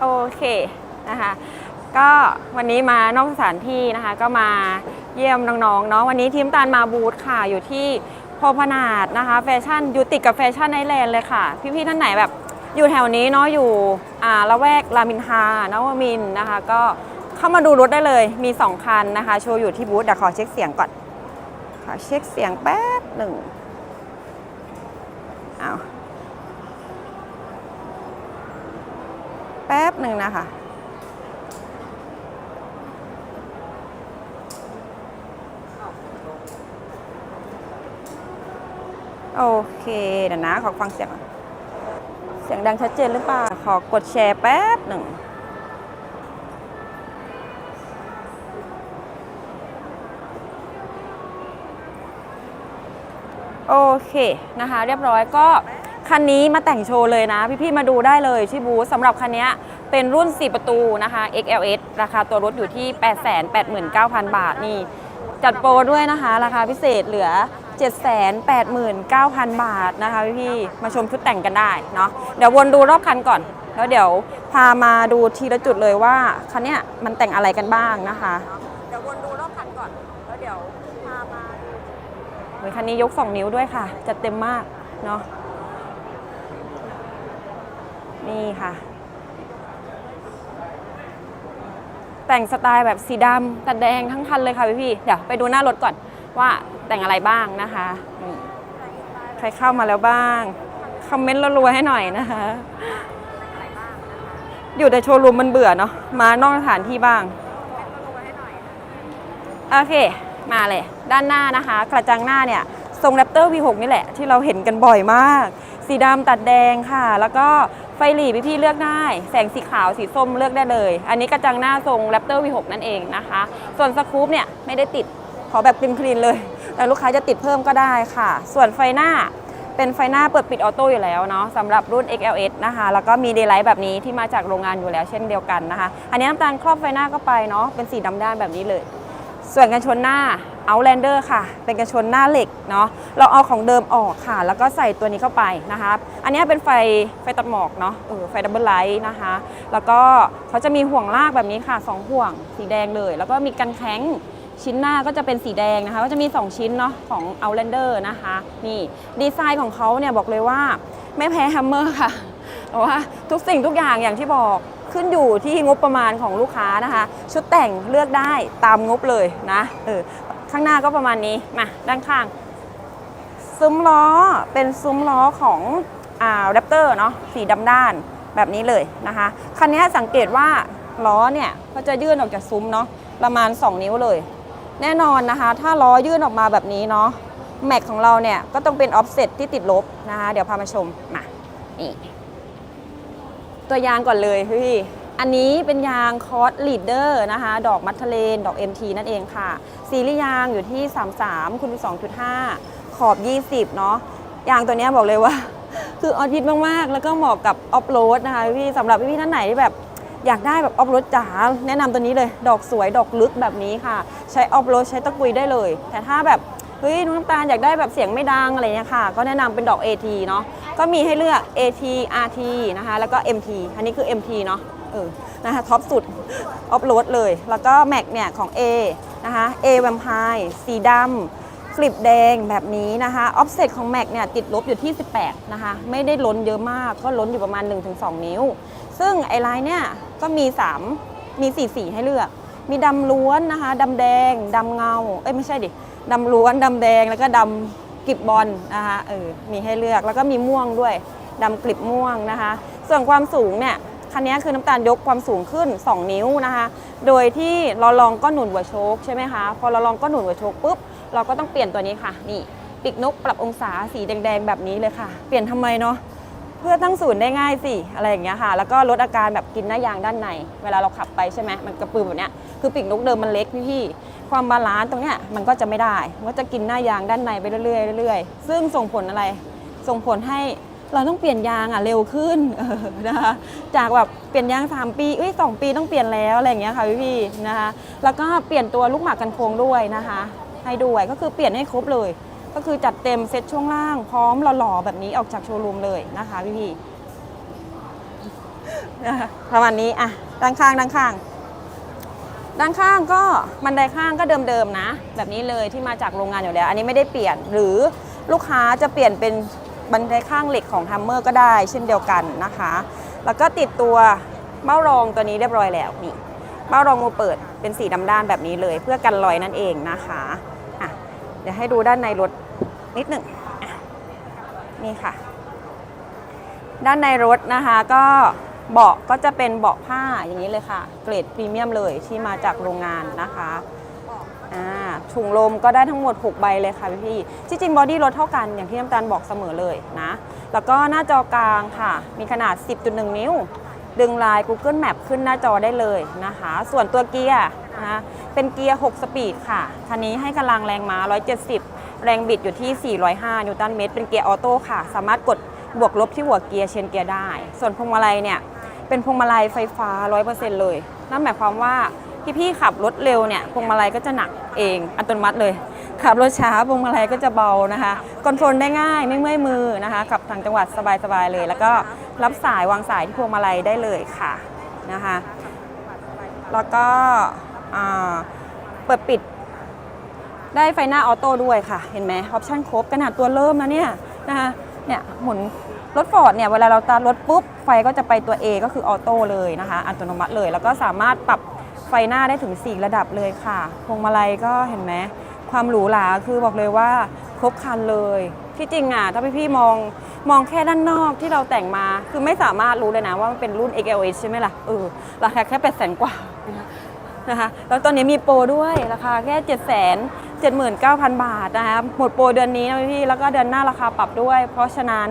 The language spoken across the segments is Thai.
โอเคนะคะก็วันนี้มานอกสถานที่นะคะ ก็มาเยี่ยมน้องๆเนาะวันนี้ทีมตาลมาบูธค่ะอยู่ที่โพพนาดนะคะแฟชั่นอยู่ติดกับแฟชั่นไอแลนด์เลยค่ะ พี่ๆท่านไหนแบบอยู่แถวนี้เนาะอยู่อ่าละแวกรามินทานะวมินนะคะ ก็เข้ามาดูรถได้เลยมี 2 คันนะคะ โชว์อยู่ที่บูธเดี๋ยวขอเช็คเสียงก่อนขอเช็คเสียงแป๊บหนึ่งเอา แป๊บหนึ่งนะคะ โอเคเดี๋ยวนะ ขอฟังเสียง เสียงดังชัดเจนหรือเปล่า ขอกดแชร์แป๊บหนึ่งโอเคนะคะ เรียบร้อยก็ คันนี้มาแต่งโชว์เลยนะ พี่ๆมาดูได้เลยที่บูธสำหรับคันนี้เป็นรุ่น 4 ประตูนะคะ XLS ราคาตัวรถอยู่ที่ 889,000 บาทนี่ จัดโปรด้วยนะคะ ราคาพิเศษเหลือ 789,000 บาทนะคะพี่ๆมาชมชุดแต่งกันได้เนาะเดี๋ยววนดูรอบคันก่อน แล้วเดี๋ยวพามาดูทีละจุดเลยว่าคันเนี้ยมันแต่งอะไรกันบ้างนะคะเดี๋ยววนดูรอบคันก่อนแล้วเดี๋ยวพามาดูโอ้ยคันนี้ยก 2 นิ้วด้วยค่ะ จัดเต็มมากเนาะ นี่ค่ะ แต่งสไตล์แบบสีดำแต่แดงทั้งคันเลยค่ะพี่พี่เดี๋ยวไปดูหน้ารถก่อนว่าแต่งอะไรบ้างนะคะใครเข้ามาแล้วบ้าง คอมเมนต์รัวๆให้หน่อยนะคะ อยู่ในโชว์รูมมันเบื่อเนาะมานอกสถานที่บ้างโอเค มาเลย ด้านหน้านะคะ กระจังหน้าเนี่ยทรงแรปเตอร์ V6 นี่แหละ ที่เราเห็นกันบ่อยมาก สีดำตัดแดงค่ะ แล้วก็ ไฟหลีพี่ๆเลือกได้ แสงสีขาวสีส้มเลือกได้เลย อันนี้กระจังหน้าทรงแรปเตอร์ V6 นั่นเองนะคะ ส่วนสกู๊ปเนี่ยไม่ได้ติดขอแบบคลีนเลย แต่ลูกค้าจะติดเพิ่มก็ได้ค่ะ ส่วนไฟหน้าเป็นไฟหน้าเปิดปิดออโต้อยู่แล้วเนาะสำหรับรุ่น XLS นะคะ แล้วก็มีเดย์ไลท์แบบนี้ที่มาจากโรงงานอยู่แล้วเช่นเดียวกันนะคะ อันนี้น้ำตาลครอบไฟหน้าก็ไปเนาะเป็นสีดำด้านแบบนี้เลย ส่วนกันชนหน้า Outlander ค่ะ เป็นกันชนหน้าเหล็กเนาะเราเอาของเดิมออกค่ะ แล้วก็ใส่ตัวนี้เข้าไปนะคะอันนี้เป็นไฟไฟตัดหมอกเนาะเออไฟดับเบิลไลท์นะคะ แล้วก็เขาจะมีห่วงลากแบบนี้ค่ะสองห่วงสีแดงเลย แล้วก็มีกันแข้งชิ้นหน้าก็จะเป็นสีแดงนะคะ ก็จะมี 2 ชิ้นเนาะของ Outlander นะคะ นี่ดีไซน์ของเขาเนี่ยบอกเลยว่าไม่แพ้แฮมเมอร์ค่ะเพราะว่าทุกสิ่งทุกอย่างอย่างที่บอกขึ้นอยู่ที่งบประมาณของลูกค้านะคะ ชุดแต่งเลือกได้ตามงบเลยนะเออ ข้างหน้าก็ประมาณนี้ มาด้านข้าง ซุ้มล้อเป็นซุ้มล้อของอ่าแรปเตอร์เนาะสีดำด้านแบบนี้เลยนะคะ คันนี้สังเกตว่าล้อเนี่ยก็จะยื่นออกจากซุ้มเนาะประมาณ 2 นิ้วเลย แน่นอนนะคะ ถ้าล้อยื่นออกมาแบบนี้เนาะแม็กของเราเนี่ยก็ต้องเป็นออฟเซ็ตที่ติดลบนะคะ เดี๋ยวพามาชมมานี่ตัวยางก่อนเลยพี่ อันนี้เป็นยางคอสลีดเดอร์นะคะ ดอกมัทเลน ดอก MT นั่นเองค่ะ ซีรีส์ยางอยู่ที่ 33คูณ2.5 ขอบ 20 เนาะ ยางตัวนี้บอกเลยว่า คือออทิตมาก ๆ แล้วก็เหมาะกับออฟโรดนะคะพี่สำหรับพี่ๆท่านไหนที่แบบอยากได้แบบออฟโรดจ๋า แนะนำตัวนี้เลย ดอกสวย ดอกลึกแบบนี้ค่ะ ใช้ออฟโรดใช้ตะกุยได้เลย แต่ถ้าแบบเฮ้ยน้องน้ำตาลอยากได้แบบเสียงไม่ดังอะไรเงี้ยค่ะ ก็แนะนำเป็นดอก AT เนาะ ก็มีให้เลือก AT RT นะคะ แล้วก็ MT อันนี้คือ MT เนาะ ออนะคะท็อปสุดออฟโรดเลย แล้วก็แม็กเนี่ยของ A นะคะ A Vampire สีดำกลิบแดงแบบนี้นะคะออฟเซ็ตของแม็กเนี่ยติดลบอยู่ที่ 18 นะคะ ไม่ได้ล้นเยอะมากก็ล้นอยู่ประมาณ 1-2 นิ้ว ซึ่งไอไลน์เนี่ยก็มี 3 มี 4 สีให้เลือก มีดำล้วนนะคะดำแดงดำเงา เอ้ยไม่ใช่ดิดำล้วนดำแดงแล้วก็ดำกลิบบอลนะคะเออมีให้เลือกแล้วก็มีม่วงด้วยดำกลิบม่วงนะคะ ส่วนความสูงเนี่ย คันนี้คือน้ำตาลยกความสูงขึ้น 2 นิ้วนะคะ โดยที่เราลองก็หนุนหัวโชคใช่ไหมคะ พอเราลองก็หนุนหัวโชคปุ๊บ เราก็ต้องเปลี่ยนตัวนี้ค่ะ นี่ปีกนกปรับองศาสีแดงๆแบบนี้เลยค่ะ เปลี่ยนทำไมเนาะ เพื่อตั้งศูนย์ได้ง่ายสิ อะไรอย่างเงี้ยค่ะ แล้วก็ลดอาการแบบกินหน้ายางด้านใน เวลาเราขับไปใช่ไหมมันกระปือแบบเนี้ย คือปีกนกเดิมมันเล็กพี่ๆ ความบาลานซ์ตรงเนี้ยมันก็จะไม่ได้มันก็จะกินหน้ายางด้านในไปเรื่อยๆเรื่อยๆ ซึ่งส่งผลอะไร ส่งผลให้ เราต้องเปลี่ยนยางอะเร็วขึ้นนะคะจากแบบเปลี่ยนยาง 3 ปีเอ้ยสองปีต้องเปลี่ยนแล้วอะไรอย่างเงี้ยค่ะพี่ๆนะคะแล้วก็เปลี่ยนตัวลูกหมากกันโค้งด้วยนะคะ ให้ด้วยก็คือเปลี่ยนให้ครบเลย ก็คือจัดเต็มเซ็ตช่วงล่างพร้อมหล่อๆแบบนี้ออกจากโชว์รูมเลยนะคะพี่ๆนะคะประมาณนี้อะด้านข้างด้านข้างด้านข้างก็บันไดข้างก็เดิมๆนะ แบบนี้เลยที่มาจากโรงงานอยู่แล้ว อันนี้ไม่ได้เปลี่ยนหรือลูกค้าจะเปลี่ยนเป็น บันไดข้างเหล็กของทัมเมอร์ก็ได้เช่นเดียวกันนะคะ แล้วก็ติดตัวเบ้ารองตัวนี้เรียบร้อยแล้วนี่เบ้ารองมือเปิดเป็นสีดำด้านแบบนี้เลย เพื่อกันรอยนั่นเองนะคะอะเดี๋ยวให้ดูด้านในรถนิดหนึ่งนี่ค่ะ ด้านในรถนะคะก็เบาะก็จะเป็นเบาะผ้าอย่างนี้เลยค่ะ เกรดพรีเมียมเลยที่มาจากโรงงานนะคะ ถุงลมก็ได้ทั้งหมด 6 ใบเลยค่ะพี่พี่ๆที่จริงบอดี้รถเท่ากันอย่างที่น้ำตาลบอกเสมอเลยนะ แล้วก็หน้าจอกลางค่ะ มีขนาด 10.1 นิ้ว ดึงลาย Google Map ขึ้นหน้าจอได้เลยนะคะ ส่วนตัวเกียร์นะคะเป็นเกียร์ 6 สปีดค่ะคันนี้ให้กำลังแรงม้า 170 แรงบิดอยู่ที่ 405 นิวตันเมตร เป็นเกียร์ออโต้ค่ะ สามารถกดบวกลบที่หัวเกียร์เชนเกียร์ได้ ส่วนพวงมาลัยเนี่ยเป็นพวงมาลัยไฟฟ้า 100%เลย นั่นหมายความว่า พี่ๆขับรถเร็วเนี่ยพวงมาลัยก็จะหนักเองอัตโนมัติเลย ขับรถช้าพวงมาลัยก็จะเบานะคะคอนโทรลได้ง่ายไม่เมื่อยมือนะคะขับทางจังหวัดสบายๆเลย แล้วก็รับสายวางสายที่พวงมาลัยได้เลยค่ะนะคะแล้วก็เปิดปิดได้ไฟหน้าออโต้ด้วยค่ะ เห็นไหมออปชั่นครบขนาดตัวเริ่มนะเนี่ยนะคะเนี่ยหมุนรถฟอร์ดเนี่ยเวลาเราตารรถปุ๊บ ไฟก็จะไปตัว A ก็คือออโต้เลยนะคะ อัตโนมัติเลย แล้วก็สามารถปรับ ไฟหน้าได้ถึง 4 ระดับเลยค่ะ พวงมาลัยก็เห็นไหมความหรูหราคือบอกเลยว่าครบครันเลย ที่จริงอะถ้าพี่ๆมองมองแค่ด้านนอกที่เราแต่งมา คือไม่สามารถรู้เลยนะว่ามันเป็นรุ่น XLH ใช่ไหมล่ะเออราคาแค่8 0 0 0 0กว่านะคะแล้วตอนนี้มีโปรด้วยราคาแค่ 7 7 9 0 0 0 บาทนะคะหมดโปรเดือนนี้นะพี่ๆแล้วก็เดือนหน้าราคาปรับด้วย เพราะฉะนั้น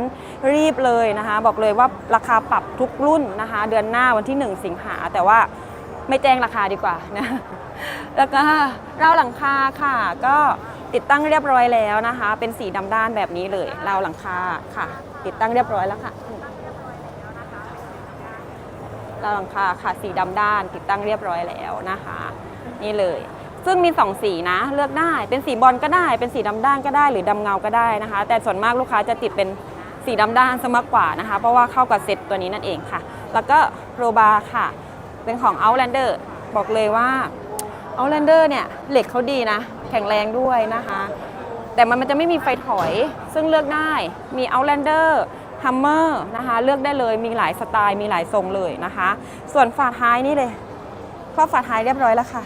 รีบเลยนะคะ บอกเลยว่าราคาปรับทุกรุ่นนะคะ เดือนหน้าวันที่ 1 สิงหาแต่ว่า ไม่แจ้งราคาดีกว่านะแล้วก็ราวหลังคาค่ะ ก็ติดตั้งเรียบร้อยแล้วนะคะ เป็นสีดำด้านแบบนี้เลยราวหลังคาค่ะ ติดตั้งเรียบร้อยแล้วค่ะราวหลังคาค่ะสีดำด้าน ติดตั้งเรียบร้อยแล้วนะคะ นี่เลย ซึ่งมี2สีนะ เลือกได้เป็นสีบอลก็ได้เป็นสีดำด้านก็ได้ หรือดำเงาก็ได้นะคะ แต่ส่วนมากลูกค้าจะติดเป็นสีดำด้านซะมากกว่านะคะ เพราะว่าเข้ากับเซ็ตตัวนี้นั่นเองค่ะ แล้วก็โรบาร์ค่ะ เป็นของ Outlander บอกเลยว่า Outlander เนี่ยเหล็กเขาดีนะ แข็งแรงด้วยนะคะ แต่มันมันจะไม่มีไฟถอยซึ่งเลือกได้มี Outlander Hummer นะคะเลือกได้เลยมีหลายสไตล์มีหลายทรงเลยนะคะ ส่วนฝาท้ายนี่เลยครอบฝาท้ายเรียบร้อยแล้วค่ะ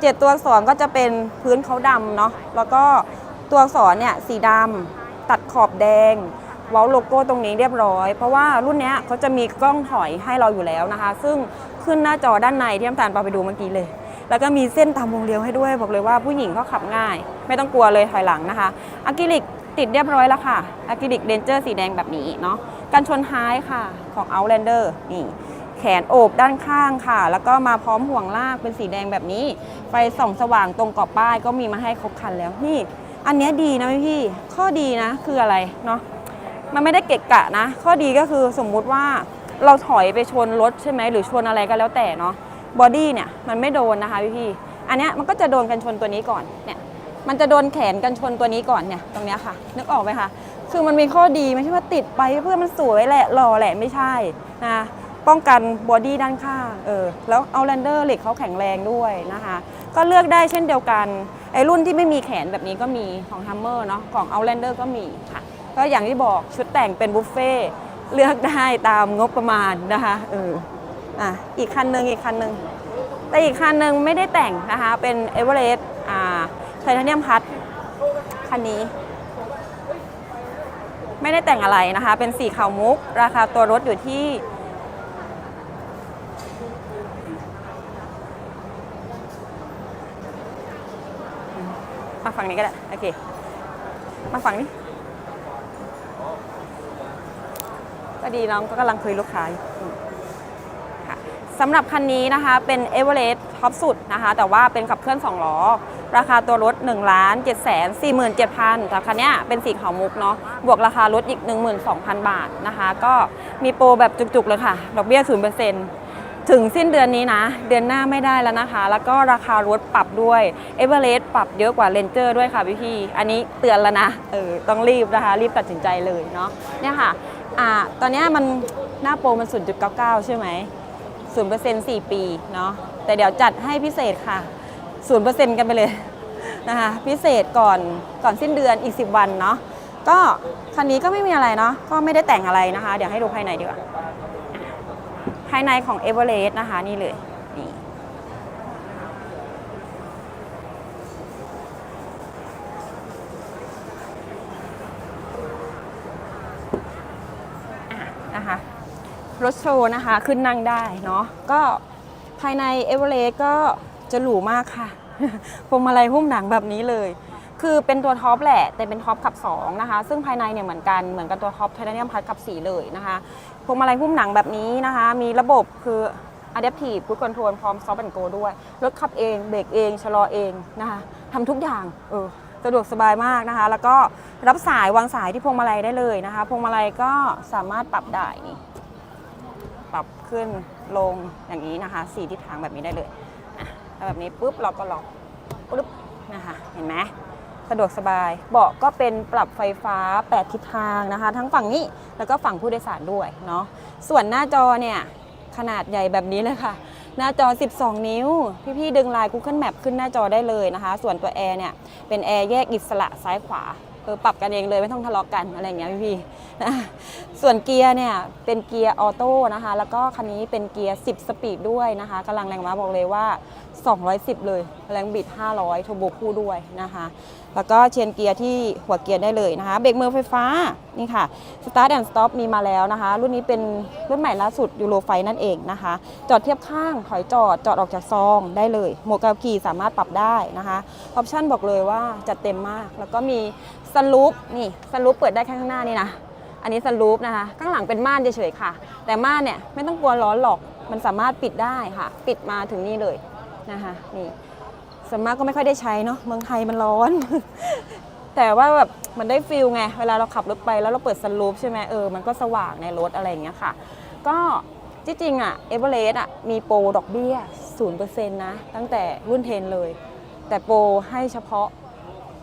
เจ็ดตัวอักษรก็จะเป็นพื้นเขาดำเนาะแล้วก็ตัวอักษรเนี่ยสีดำตัดขอบแดง เว้าโลโก้ตรงนี้เรียบร้อย เพราะว่ารุ่นนี้เขาจะมีกล้องถอยให้เราอยู่แล้วนะคะ ซึ่งขึ้นหน้าจอด้านในที่น้ำตาลปาไปดูเมื่อกี้เลย แล้วก็มีเส้นตามวงเลี้ยวให้ด้วย บอกเลยว่าผู้หญิงเขาขับง่าย ไม่ต้องกลัวเลยถอยหลังนะคะอะคริลิกติดเรียบร้อยแล้วค่ะอะคริลิกเดนเจอร์สีแดงแบบนี้เนาะกันชนท้ายค่ะของ Outlander นี่แขนโอบด้านข้างค่ะ แล้วก็มาพร้อมห่วงลากเป็นสีแดงแบบนี้ ไฟส่องสว่างตรงกรอบป้ายก็มีมาให้ครบครันแล้วนี่ อันนี้ดีนะพี่ ข้อดีนะคืออะไรเนาะ มันไม่ได้เกะกะนะ ข้อดีก็คือสมมุติว่าเราถอยไปชนรถใช่ไหมหรือชนอะไรก็แล้วแต่เนาะบอดี้เนี่ยมันไม่โดนนะคะพี่พี่อันเนี้ยมันก็จะโดนกันชนตัวนี้ก่อนเนี่ยมันจะโดนแขนกันชนตัวนี้ก่อนเนี่ยตรงเนี้ยค่ะ นึกออกไหมคะคือมันมีข้อดีไม่ใช่ว่าติดไปเพื่อมันสวยแหละหล่อแหละไม่ใช่นะป้องกันบอดี้ด้านข้างเออแล้วเอาแลนเดอร์เหล็กเขาแข็งแรงด้วยนะคะ ก็เลือกได้เช่นเดียวกันไอรุ่นที่ไม่มีแขนแบบนี้ก็มีของ Hammer เนาะของ Outlander ก็มีค่ะ ก็อย่างที่บอกชุดแต่งเป็นบุฟเฟ่เลือกได้ตามงบประมาณนะคะเอออะอีกคันหนึ่งอีกคันหนึ่งแต่อีกคันหนึ่งไม่ได้แต่งนะคะเป็น e v e r e s t อ่าไทเทเนียมพัดคันนี้ ไม่ได้แต่งอะไรนะคะ เป็นสีขาวมุก ราคาตัวรถอยู่ที่มาฝั่งนี้ก็ได้ โอเค มาฝั่งนี้ ก็ดีน้องก็กำลังคุยลูกค้าสำหรับคันนี้นะคะเป็น e v e r e s t ท็อปสุดนะคะ แต่ว่าเป็นขับเคลื่อน 2 ล้อ ราคาตัวรถ 1 7 4 7 0 0 0แต่คันนี้เป็นสีขาวมุกเนาะบวกราคารถอีก 12,000 บาทนะคะ ก็มีโปรแบบจุกๆเลยค่ะ ดอกเบี้ย 0%ถึงสิ้นเดือนนี้นะ เดือนหน้าไม่ได้แล้วนะคะ แล้วก็ราคารถปรับด้วยเอเวอเรสปรับเยอะกว่าเลนเจอร์ด้วยค่ะพี่พี่อันนี้เตือนแล้วนะเออต้องรีบนะคะ รีบตัดสินใจเลยเนาะเนี่ยค่ะ อ่าตอนนี้มันหน้าโปรมัน 0.99 ใช่ไหม0% 4 ปีเนาะแต่เดี๋ยวจัดให้พิเศษค่ะ 0%กันไปเลยนะคะพิเศษก่อนก่อนสิ้นเดือนอีก 10 วันเนาะก็คันนี้ก็ไม่มีอะไรเนาะก็ไม่ได้แต่งอะไรนะคะ เดี๋ยวให้ดูภายในดีกว่า ภายในของ e v e r e s t นะคะนี่เลย นี่ นะคะ รถโชว์นะคะ ขึ้นนั่งได้เนาะก็ภายในเอเวอเรสต์ก็จะหรูมากค่ะพวงมาลัยหุ้มหนังแบบนี้เลย คือเป็นตัวท็อปแหละ แต่เป็นท็อปขับ 2 นะคะ ซึ่งภายในเนี่ยเหมือนกันเหมือนกับตัวท็อปไทเทเนียมพัดขับ 4 เลยนะคะพวงมาลัยหุ้มหนังแบบนี้นะคะ มีระบบคือ Adaptive Cruise Control พร้อม Stop and Go ด้วย รถขับเองเบรกเองชะลอเองนะคะทำทุกอย่างเออสะดวกสบายมากนะคะ แล้วก็รับสายวางสายที่พวงมาลัยได้เลยนะคะ พวงมาลัยก็สามารถปรับได้นี่ ขึ้นลงอย่างนี้นะคะสี่ทิศทางแบบนี้ได้เลยอะแบบนี้ปุ๊บเราก็ล็อกปุ๊บนะคะเห็นไหมสะดวกสบาย เบาะก็เป็นปรับไฟฟ้า 8 ทิศทางนะคะ ทั้งฝั่งนี้แล้วก็ฝั่งผู้โดยสารด้วยเนาะส่วนหน้าจอเนี่ยขนาดใหญ่แบบนี้เลยค่ะ หน้าจอ 12 นิ้ว พี่ๆดึงลาย Google Map ขึ้นหน้าจอได้เลยนะคะ ส่วนตัวแอร์เนี่ยเป็นแอร์แยกอิสระซ้ายขวา ออปรับกันเองเลยไม่ต้องทะเลาะกันอะไรเงี้ยพี่ๆส่วนเกียร์เนี่ยเป็นเกียร์ออโต้นะคะ แล้วก็คันนี้เป็นเกียร์ 10 สปีดด้วยนะคะกำลังแรงม้าบอกเลยว่า 210 เลย แรงบิด 500 โทโบคู่ด้วยนะคะ แล้วก็เชนเกียร์ที่หัวเกียร์ได้เลยนะคะ เบรกมือไฟฟ้านี่ค่ะ Start and Stop มีมาแล้วนะคะ รุ่นนี้เป็นรุ่นใหม่ล่าสุดยูโรไฟนั่นเองนะคะ จอดเทียบข้างถอยจอดจอดออกจากซองได้เลยหมดการขี่สามารถปรับได้นะคะออปชั่นบอกเลยว่าจัดเต็มมาก แล้วก็มีสลูปนี่สลูปเปิดได้แค่ข้างหน้านี่นะอันนี้สลูปนะคะ ข้างหลังเป็นม่านเฉยๆค่ะ แต่ม่านเนี่ยไม่ต้องกลัวร้อนหรอกมันสามารถปิดได้ค่ะ ปิดมาถึงนี่เลยนะคะนี่ ส่วนมากก็ไม่ค่อยได้ใช้เนาะเมืองไทยมันร้อน แต่ว่าแบบมันได้ฟิลไง เวลาเราขับรถไปแล้วเราเปิดสลูปใช่ไหมเออมันก็สว่างในรถอะไรอย่างเงี้ยค่ะ ก็ที่จริงอะเอเวอเรสต์อะมีโปรดอกเบี้ย0%นะ ตั้งแต่รุ่นเทนเลย แต่โปรให้เฉพาะ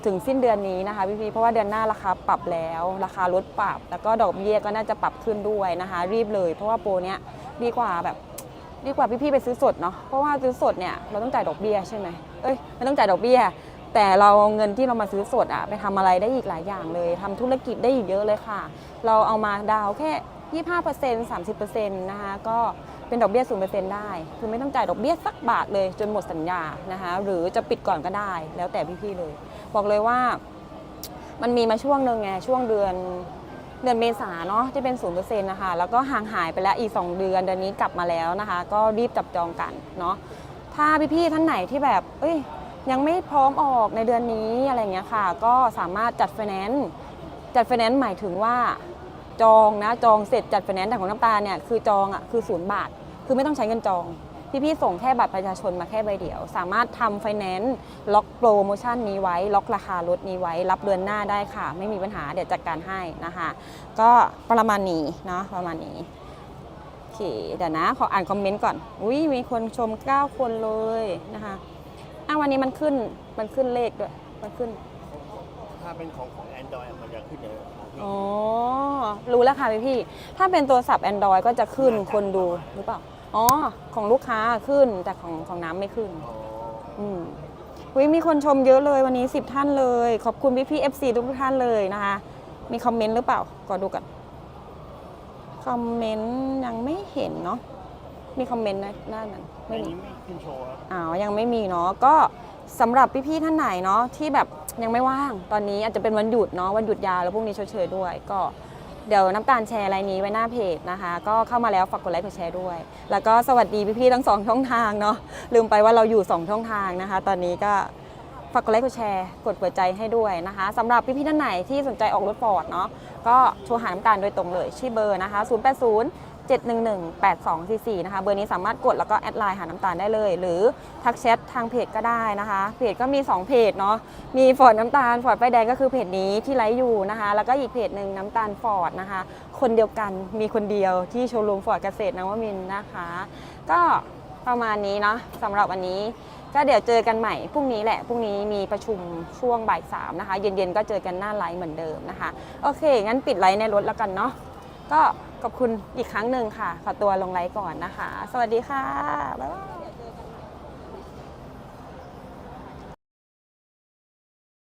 ถึงสิ้นเดือนนี้นะคะพี่พีเพราะว่าเดือนหน้าราคาปรับแล้ว ราคาลดปรับ แล้วก็ดอกเบี้ยก็น่าจะปรับขึ้นด้วยนะคะ รีบเลย เพราะว่าโปรเนี้ยดีกว่าแบบดีกว่าพี่ๆไปซื้อสดเนาะเพราะว่าซื้อสดเนี่ยเราต้องจ่ายดอกเบี้ยใช่ไหม เอ้ยไม่ต้องจ่ายดอกเบี้ย แต่เราเอาเงินที่เรามาซื้อสดอะไปทำอะไรได้อีกหลายอย่างเลยทำธุรกิจได้อีกเยอะเลยค่ะ เราเอามาดาวน์แค่25% 30%นต์นะคะก็เป็นดอกเบี้ย0%ได้ คือไม่ต้องจ่ายดอกเบี้ยสักบาทเลยจนหมดสัญญานะคะหรือจะปิดก่อนก็ได้ แล้วแต่พี่ๆเลย บอกเลยว่า มันมีมาช่วงหนึ่งไงช่วงเดือนเดือนเมษาเนาะที่เป็นศูนย์เปอร์เซ็นต์นะคะแล้วก็ห่างหายไปแล้วอีก 2 เดือนเดือนนี้กลับมาแล้วนะคะ ก็รีบจับจองกันเนาะ ถ้าพี่ๆท่านไหนที่แบบ เอ้ย ยังไม่พร้อมออกในเดือนนี้อะไรเงี้ยค่ะ ก็สามารถจัดไฟแนนซ์จัดไฟแนนซ์หมายถึงว่าจองนะจองเสร็จจัดไฟแนนซ์แต่ของน้ำตาเนี่ยคือจองอะคือศูนย์บาท คือไม่ต้องใช้เงินจองพี่ๆส่งแค่บัตรประชาชนมาแค่ใบเดียว สามารถทำไฟแนนซ์ล็อกโปรโมชั่นนี้ไว้ ล็อกราคารถนี้ไว้ รับเดือนหน้าได้ค่ะ ไม่มีปัญหาเดี๋ยวจัดการให้นะคะ ก็ประมาณนี้เนาะประมาณนี้ เค เดี๋ยวนะ ขออ่านคอมเมนต์ก่อน อุ้ยมีคนชม 9 คนเลยนะคะอ้าววันนี้มันขึ้น มันขึ้นเลขด้วย มันขึ้น ถ้าเป็นของของ Android อะมันจะขึ้นเยอะครับพี่อ๋อ รู้แล้วค่ะพี่พี่ๆถ้าเป็นตัวสับ Android ก็จะขึ้นคนดูหรือเปล่า อ๋อ ของลูกค้าขึ้น แต่ของของน้ำไม่ขึ้นอ๋ออืมอุ๊ยมีคนชมเยอะเลยวันนี้ 10 ท่านเลย ขอบคุณพี่พี่ๆ FC ทุกท่านเลยนะคะ มีคอมเมนต์หรือเปล่า ก็ดูกัน คอมเมนต์ยังไม่เห็นเนาะมีคอมเมนต์นะหน้านั้นอัไม่นมีนี้ไม่ขึ้นโชว์ครับอ๋อยังไม่มีเนาะก็สำหรับพี่ๆท่านไหนเนาะที่แบบยังไม่ว่างตอนนี้อาจจะเป็นวันหยุดเนาะวันหยุดยาวแล้วพรุ่งนี้ชดเชยด้วยก็เดี๋ยวน้ำตาลแชร์อะไรนี้ไว้หน้าเพจนะคะ ก็เข้ามาแล้วฝากกดไลค์กดแชร์ด้วย แล้วก็สวัสดีพี่ๆทั้งสองช่องทางเนาะลืมไปว่าเราอยู่ 2 ช่องทางนะคะ ตอนนี้ก็ ฝากกดไลค์กดแชร์กดเปิดใจให้ด้วยนะคะสำหรับพี่ๆท่านไหนที่สนใจออกรถฟอร์ดเนาะก็โทรหาน้ำตาลโดยตรงเลยชื่อเบอร์นะคะ 080 711 8244 นะคะ เบอร์นี้สามารถกดแล้วก็แอดไลน์หาน้ำตาลได้เลย หรือทักแชททางเพจก็ได้นะคะ เพจก็มี 2 เพจเนาะมีฟอร์ดน้ำตาลฟอร์ดไฟแดงก็คือเพจนี้ที่ไลฟ์อยู่นะคะ แล้วก็อีกเพจหนึ่งน้ำตาลฟอร์ดนะคะ คนเดียวกันมีคนเดียวที่โชว์รูมฟอร์ดเกษตรนวมินทร์นะคะ ก็ประมาณนี้เนาะสำหรับวันนี้ ก็เดี๋ยวเจอกันใหม่พรุ่งนี้แหละพรุ่งนี้มีประชุมช่วงบ่ายสามนะคะ เย็นๆก็เจอกันหน้าไลฟ์เหมือนเดิมนะคะ โอเค งั้นปิดไลฟ์ในรถแล้วกันเนาะก็ขอบคุณอีกครั้งหนึ่งค่ะ ขอตัวลงไลฟ์ก่อนนะคะ สวัสดีค่ะบ๊ายบาย